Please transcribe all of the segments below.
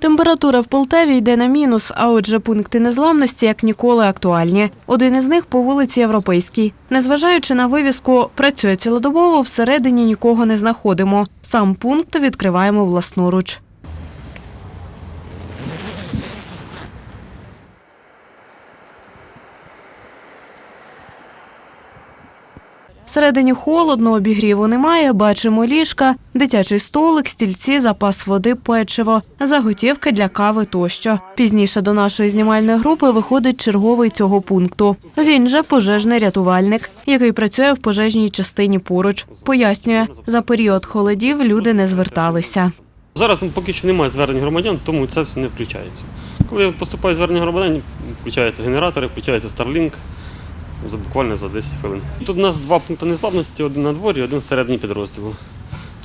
Температура в Полтаві йде на мінус, а отже, пункти незламності як ніколи актуальні. Один із них по вулиці Європейській. Незважаючи на вивіску працює цілодобово, всередині нікого не знаходимо. Сам пункт відкриваємо власноруч. Всередині холодно, обігріву немає, бачимо ліжка, дитячий столик, стільці, запас води, печиво, заготівки для кави тощо. Пізніше до нашої знімальної групи виходить черговий цього пункту. Він же пожежний рятувальник, який працює в пожежній частині поруч. Пояснює, за період холодів люди не зверталися. Зараз ну, поки що немає звернень громадян, тому це все не включається. Коли поступає звернення громадян, включаються генератори, включається Starlink за буквально за 10 хвилин. Тут у нас два пункти незламності, один на дворі, один всередині підрозділу.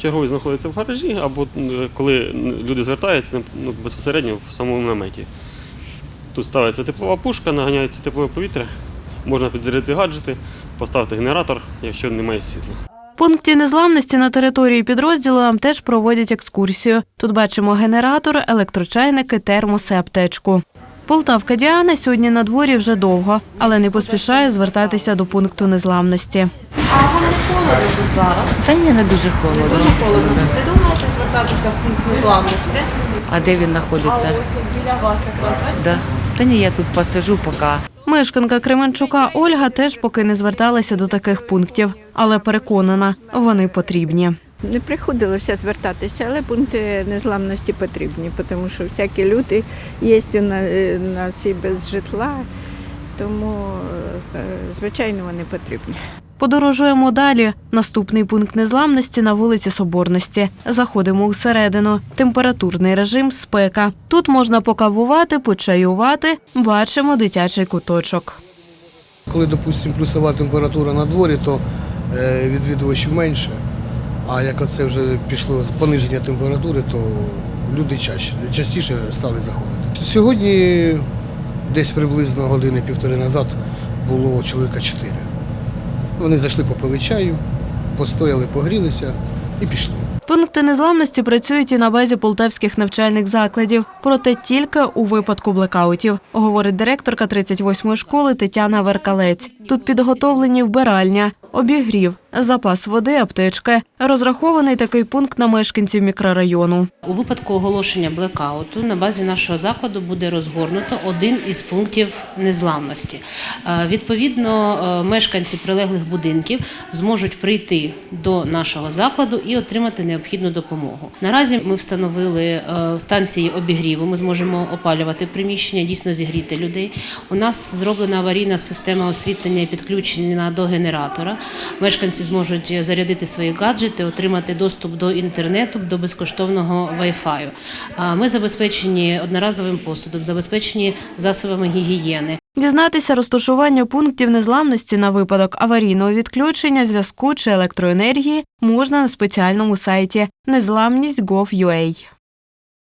Черговий знаходиться в гаражі, або е, коли люди звертаються ну, безпосередньо в самому наметі. Тут ставиться теплова пушка, наганяється теплове повітря, можна підзарядити гаджети, поставити генератор, якщо немає світла. В пункті незламності на території підрозділу нам теж проводять екскурсію. Тут бачимо генератор, електрочайники, термоси, аптечку. Полтавка Діана сьогодні на дворі вже довго, але не поспішає звертатися до пункту незламності. А вам не холодно тут зараз? Та ні, не дуже холодно. Дуже холодно. Не думаєте звертатися в пункт незламності? А де він А знаходиться? ось біля вас якраз, бачите? Да. Та ні, я тут посижу поки. Мешканка Кременчука Ольга теж поки не зверталася до таких пунктів, але переконана, вони потрібні. Не приходилося звертатися, але пункти незламності потрібні, тому що всякі люди є у на- е, нас і без житла, тому, е, звичайно, вони потрібні. Подорожуємо далі. Наступний пункт незламності на вулиці Соборності. Заходимо усередину. Температурний режим спека. Тут можна покавувати, почаювати. Бачимо дитячий куточок. Коли, допустимо, плюсова температура на дворі, то е, відвідувачів менше. А як оце вже пішло з пониження температури, то люди чаще, частіше стали заходити. Сьогодні, десь приблизно години-півтори назад, було чоловіка чотири. Вони зайшли попили чаю, постояли, погрілися і пішли. Пункти незламності працюють і на базі полтавських навчальних закладів, проте тільки у випадку блекаутів, говорить директорка 38-ї школи Тетяна Веркалець. Тут підготовлені вбиральня, обігрів, запас води, аптечки. Розрахований такий пункт на мешканців мікрорайону. У випадку оголошення блекауту на базі нашого закладу буде розгорнуто один із пунктів незламності. Е, Відповідно, е, мешканці прилеглих будинків зможуть прийти до нашого закладу і отримати необхідну допомогу. Наразі ми встановили е, станції обігріву. Ми зможемо опалювати приміщення, дійсно зігріти людей. У нас зроблена аварійна система освітлення і підключення до генератора. Мешканці зможуть зарядити свої гаджети, отримати доступ до інтернету, до безкоштовного. А Ми забезпечені одноразовим посудом, забезпечені засобами гігієни. Дізнатися розташування пунктів незламності на випадок аварійного відключення зв'язку чи електроенергії можна на спеціальному сайті незламність.gov.ua.